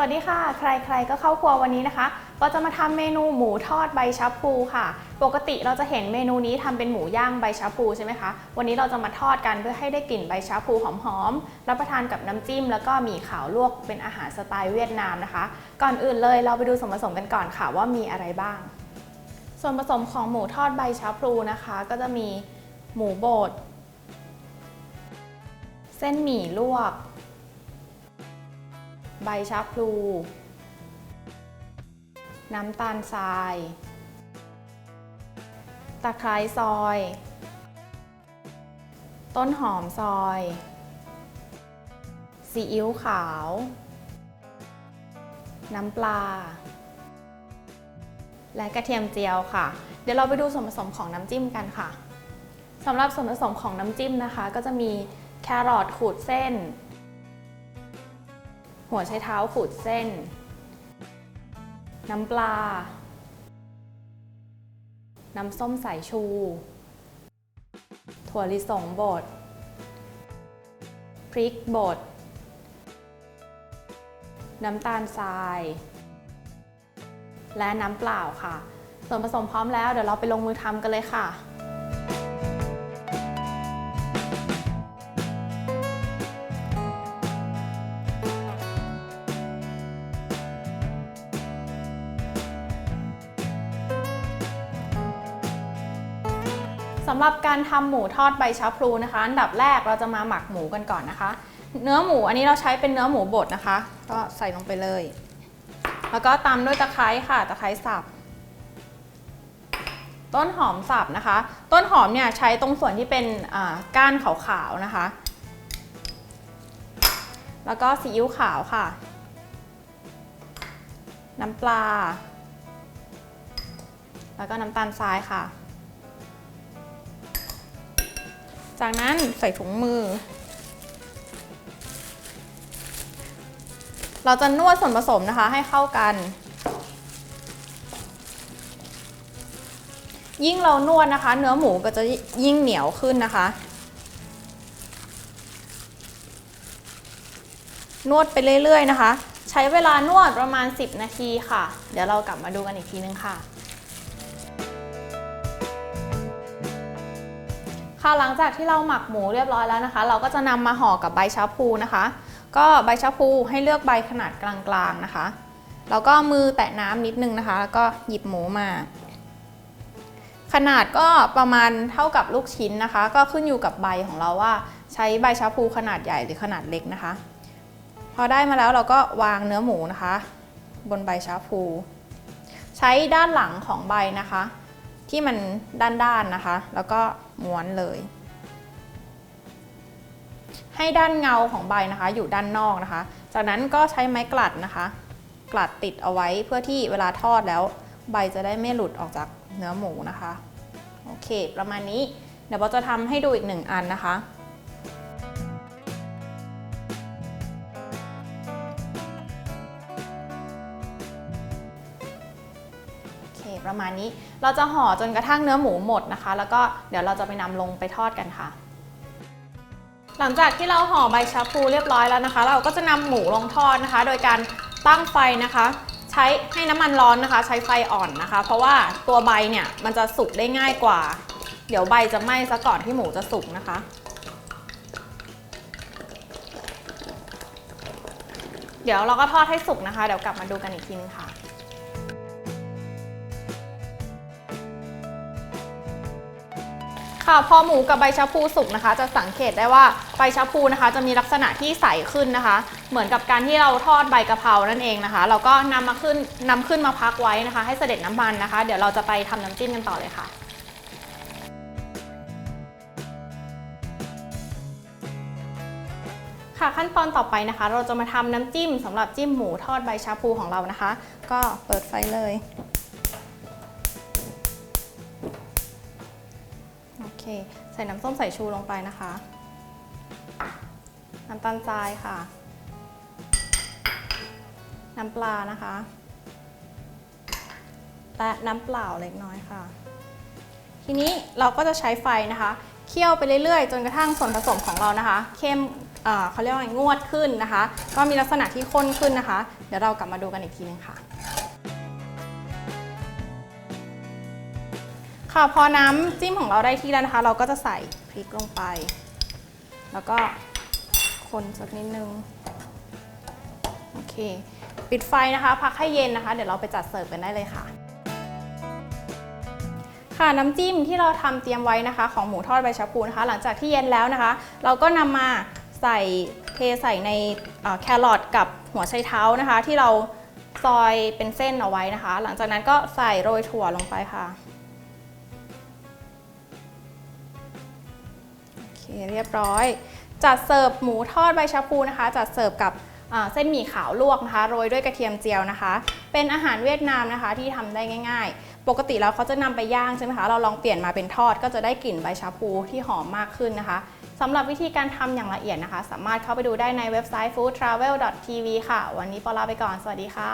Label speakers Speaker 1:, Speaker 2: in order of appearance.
Speaker 1: วัสดีค่ะ ใครๆก็เข้าครัววันนี้นะคะ ก็จะมาทำเมนูหมูทอดใบชะพลูค่ะ ปกติเราจะเห็นเมนูนี้ทำเป็นหมูย่างใบชะพลูใช่ไหมคะ วันนี้เราจะมาทอดกันเพื่อให้ได้กลิ่นใบชะพลูหอมๆ รับประทานกับน้ำจิ้ม แล้วก็หมี่ขาวลวกเป็นอาหารสไตล์เวียดนามนะคะ ก่อนอื่นเลยเราไปดูส่วนผสมกันก่อนค่ะว่ามีอะไรบ้าง ส่วนผสมของหมูทอดใบชะพลูนะคะ ก็จะมีหมูบด เส้นหมี่ลวก ใบชะพลู น้ำตาลทราย ตะไคร้ซอย ต้นหอมซอยซีอิ๊วขาว น้ำปลา และกระเทียมเจียวค่ะ เดี๋ยวเราไปดูส่วนผสมของน้ำจิ้มกันค่ะสำหรับส่วนผสมของน้ำจิ้มนะคะ ก็จะมีแครอทขูดเส้น หัวไชเท้าขูดเส้น น้ำปลา น้ำส้มสายชู ถั่วลิสงบด พริกบด น้ำตาลทราย และน้ำเปล่าค่ะ ส่วนผสมพร้อมแล้วเดี๋ยวเราไปลงมือทำกันเลยค่ะ สำหรับการทำหมูทอดใบชะพลูนะคะ อันดับแรกเราจะมาหมักหมูกันก่อนนะคะ เนื้อหมูอันนี้เราใช้เป็นเนื้อหมูบดนะคะ ก็ใส่ลงไปเลย แล้วก็ตามด้วยตะไคร้ค่ะ ตะไคร้สับ ต้นหอมสับนะคะ ต้นหอมเนี่ยใช้ตรงส่วนที่เป็นอ่าก้านขาวๆนะคะ แล้วก็ซีอิ๊วขาวค่ะ น้ำปลา แล้วก็น้ำตาลทรายค่ะ จากนั้นใส่ถุงมือ เราจะนวดส่วนผสมนะคะให้เข้ากัน ยิ่งเรานวดนะคะ เนื้อหมูก็จะยิ่งเหนียวขึ้นนะคะ นวดไปเรื่อยๆนะคะ ใช้เวลานวดประมาณ 10 นาทีค่ะ เดี๋ยวเรากลับมาดูกันอีกทีนึงค่ะ ค่ะหลังจากที่เราหมักหมูเรียบร้อยแล้วนะคะ เราก็จะนำมาห่อกับใบชะพูนะคะ ก็ใบชะพูให้เลือกใบขนาดกลางๆนะคะแล้วก็มือแตะน้ำนิดนึงนะคะ แล้วก็หยิบหมูมา ขนาดก็ประมาณเท่ากับลูกชิ้นนะคะ ก็ขึ้นอยู่กับใบของเราว่า ใช้ใบชะพูขนาดใหญ่หรือขนาดเล็กนะคะ พอได้มาแล้วเราก็วางเนื้อหมูนะคะ บนใบชะพู ใช้ด้านหลังของใบนะคะ ที่มันด้านๆนะคะ แล้วก็ม้วนเลย ให้ด้านเงาของใบนะคะ อยู่ด้านนอกนะคะ จากนั้นก็ใช้ไม้กลัดนะคะ กลัดติดเอาไว้เพื่อที่เวลาทอดแล้ว ใบจะได้ไม่หลุดออกจากเนื้อหมูนะคะ โอเค ประมาณนี้ เดี๋ยวเราจะทำให้ดูอีกหนึ่งอันนะคะ ประมาณนี้ เราจะห่อจนกระทั่งเนื้อหมูหมดนะคะ แล้วก็เดี๋ยวเราจะไปนำลงไปทอดกันค่ะ หลังจากที่เราห่อใบชาพูเรียบร้อยแล้วนะคะ เราก็จะนำหมูลงทอดนะคะ โดยการตั้งไฟนะคะ ใช้ให้น้ำมันร้อนนะคะ ใช้ไฟอ่อนนะคะ เพราะว่าตัวใบเนี่ยมันจะสุกได้ง่ายกว่า เดี๋ยวใบจะไหม้ซะก่อนที่หมูจะสุกนะคะเดี๋ยวเราก็ทอดให้สุกนะคะ เดี๋ยวกลับมาดูกันอีกทีนึงค่ะ ค่ะ พอหมูกับใบชะพูสุกนะคะ จะสังเกตได้ว่าใบชะพูนะคะ จะมีลักษณะที่ใสขึ้นนะคะ เหมือนกับการที่เราทอดใบกะเพรานั่นเองนะคะ เราก็นำมาขึ้นนำขึ้นมาพักไว้นะคะ ให้เสด็จน้ำมันนะคะ เดี๋ยวเราจะไปทำน้ำจิ้มกันต่อเลยค่ะค่ะขั้นตอนต่อไปนะคะ เราจะมาทำน้ำจิ้มสำหรับจิ้มหมูทอดใบชาพูของเรานะคะ ก็เปิดไฟเลย ใส่น้ำส้มสายชูลงไปนะคะ น้ำตาลทรายค่ะ น้ำปลานะคะ และน้ำเปล่าเล็กน้อยค่ะ ทีนี้เราก็จะใช้ไฟนะคะเคี่ยวไปเรื่อยๆ จนกระทั่งส่วนผสมของเรานะคะ เข้มเเขาเรียกว่าไงงวดขึ้นนะคะ ก็มีลักษณะที่ข้นขึ้นนะคะ เดี๋ยวเรากลับมาดูกันอีกทีนึงค่ะ ค่ะพอน้ำจิ้มของเราได้ที่แล้วนะคะ เราก็จะใส่พริกลงไป แล้วก็คนสักนิดนึง โอเค ปิดไฟนะคะ พักให้เย็นนะคะ เดี๋ยวเราไปจัดเสิร์ฟกันได้เลยค่ะ ค่ะน้ำจิ้มที่เราทำเตรียมไว้นะคะ ของหมูทอดใบชะพูนะคะ หลังจากที่เย็นแล้วนะคะ เราก็นำมาใส่เทใส่ในแครอทกับหัวไชเท้านะคะ ที่เราซอยเป็นเส้นเอาไว้นะคะ หลังจากนั้นก็ใส่โรยถั่วลงไปค่ะ เคเรียบร้อย จัดเสิร์ฟหมูทอดใบชะพูนะคะ จัดเสิร์ฟกับเส้นหมี่ขาวลวกนะคะโรยด้วยกระเทียมเจียวนะคะ เป็นอาหารเวียดนามนะคะที่ทำได้ง่าย ๆ ปกติแล้วเขาจะนำไปย่างใช่ไหมคะ เราลองเปลี่ยนมาเป็นทอดก็จะได้กลิ่นใบชะพูที่หอมมากขึ้นนะคะสำหรับวิธีการทำอย่างละเอียดนะคะ สามารถเข้าไปดูได้ในเว็บไซต์ foodtravel.tv ค่ะ วันนี้ปอลาไปก่อน สวัสดีค่ะ